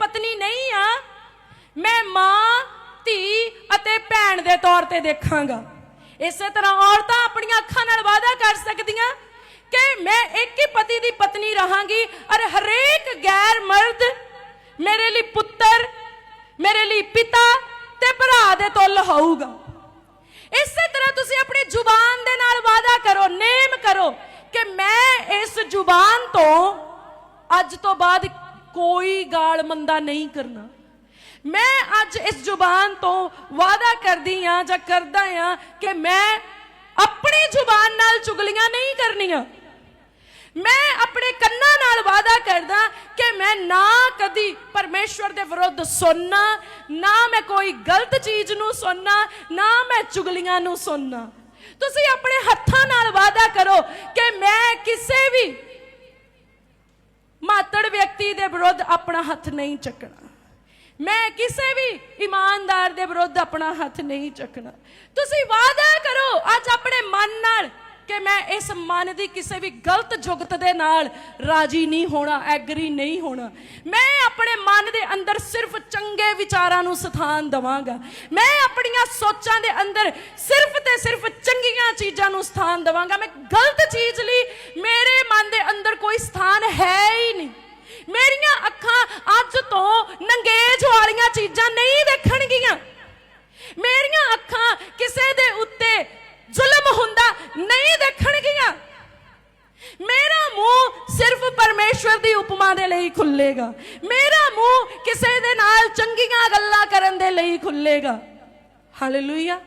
ਪਤਨੀ ਨਹੀਂ ਆ, ਮੈਂ ਮਾਂ, ਧੀ ਅਤੇ ਭੈਣ ਦੇ ਤੌਰ ਤੇ ਦੇਖਾਂਗਾ। ਇਸੇ ਤਰ੍ਹਾਂ ਔਰਤਾਂ ਆਪਣੀਆਂ ਅੱਖਾਂ ਨਾਲ ਵਾਅਦਾ ਕਰ ਸਕਦੀਆਂ ਕਿ ਮੈਂ ਇੱਕ ਹੀ ਪਤੀ ਦੀ ਪਤਨੀ ਰਹਾਂਗੀ ਔਰ ਹਰੇਕ ਗੈਰ ਮਰਦ ਮੇਰੇ ਲਈ ਪੁੱਤਰ, ਮੇਰੇ ਲਈ ਪਿਤਾ ਤੇ ਭਰਾ ਦੇ ਤੁੱਲ ਹੋਊਗਾ। ਇਸੇ ਤਰ੍ਹਾਂ ਤੁਸੀਂ ਆਪਣੀ ਜ਼ੁਬਾਨ ਦੇ ਨਾਲ ਵਾਅਦਾ ਕਰੋ, ਨੇਮ ਕਰੋ ਕਿ ਮੈਂ ਇਸ ਜ਼ੁਬਾਨ ਤੋਂ ਅੱਜ ਤੋਂ ਬਾਅਦ ਕੋਈ ਗਾਲ ਮੰਦਾ ਨਹੀਂ ਕਰਨਾ। ਮੈਂ ਅੱਜ ਇਸ ਜ਼ੁਬਾਨ ਤੋਂ ਵਾਅਦਾ ਕਰਦੀ ਆ ਜਾਂ ਕਰਦਾ ਆ ਕਿ ਮੈਂ ਆਪਣੀ ਜ਼ੁਬਾਨ ਨਾਲ ਚੁਗਲੀਆਂ ਨਹੀਂ ਕਰਨੀਆਂ। ਮੈਂ ਆਪਣੇ ਕੰਨਾਂ ਨਾਲ ਵਾਅਦਾ ਕਰਦਾ ਕਿ ਮੈਂ ਨਾ ਕਦੀ ਪਰਮੇਸ਼ਵਰ ਦੇ ਵਿਰੁੱਧ ਸੁਣਨਾ, ਨਾ ਮੈਂ ਕੋਈ ਗਲਤ ਚੀਜ਼ ਨੂੰ ਸੁਣਨਾ, ਨਾ ਮੈਂ ਚੁਗਲੀਆਂ ਨੂੰ ਸੁਣਨਾ। ਤੁਸੀਂ ਆਪਣੇ ਹੱਥਾਂ ਨਾਲ ਵਾਅਦਾ ਵਿਅਕਤੀ ਦੇ ਵਿਰੁੱਧ ਆਪਣਾ ਹੱਥ ਨਹੀਂ ਚੱਕਣਾ। ਮੈਂ ਕਿਸੇ ਵੀ ਇਮਾਨਦਾਰ ਦੇ ਵਿਰੁੱਧ ਆਪਣਾ ਹੱਥ ਨਹੀਂ ਚੱਕਣਾ। ਤੁਸੀਂ ਵਾਅਦਾ ਕਰੋ ਅੱਜ ਆਪਣੇ ਮਨ ਨਾਲ ਕਿ ਮੈਂ ਇਸ ਮਨ ਦੀ ਕਿਸੇ ਵੀ ਗਲਤ ਜੁਗਤ ਦੇ ਨਾਲ ਰਾਜੀ ਨਹੀਂ ਹੋਣਾ, ਐਗਰੀ ਨਹੀਂ ਹੋਣਾ। ਮੈਂ ਆਪਣੇ ਮਨ ਦੇ ਅੰਦਰ ਸਿਰਫ ਚੰਗੇ ਵਿਚਾਰਾਂ ਨੂੰ ਸਥਾਨ ਦਵਾਂਗਾ। ਮੈਂ ਆਪਣੀਆਂ ਸੋਚਾਂ ਦੇ ਅੰਦਰ ਸਿਰਫ ਤੇ ਸਿਰਫ ਚੰਗੀਆਂ ਚੀਜ਼ਾਂ ਨੂੰ ਸਥਾਨ ਦਵਾਂਗਾ। ਮੈਂ ਗਲਤ ਚੀਜ਼ ਲਈ ਮੇਰੇ ਮਨ ਦੇ ਅੰਦਰ ਕੋਈ ਸਥਾਨ ਹੈ ਹੀ ਨਹੀਂ ਮੇਰੀਆਂ ਅੱਖਾਂ ਅੱਜ ਤੋਂ ਨੰਗੇਜ ਚੀਜ਼ਾਂ ਨਹੀਂ ਦੇਖਣਗੀਆਂ ਮੇਰੀਆਂ ਅੱਖਾਂ ਕਿਸੇ ਦੇ ਉੱਤੇ ਜ਼ੁਲਮ ਹੁੰਦਾ ਨਹੀਂ ਦੇਖਣਗੀਆਂ ਮੇਰਾ ਮੂੰਹ ਸਿਰਫ ਪਰਮੇਸ਼ਵਰ ਦੀ ਉਪਮਾ ਦੇ ਲਈ ਖੁੱਲੇਗਾ। ਮੇਰਾ ਮੂੰਹ ਕਿਸੇ ਦੇ ਨਾਲ ਚੰਗੀਆਂ ਗੱਲਾਂ ਕਰਨ ਦੇ ਲਈ ਖੁੱਲੇਗਾ। ਹਾਲੇਲੂਇਆ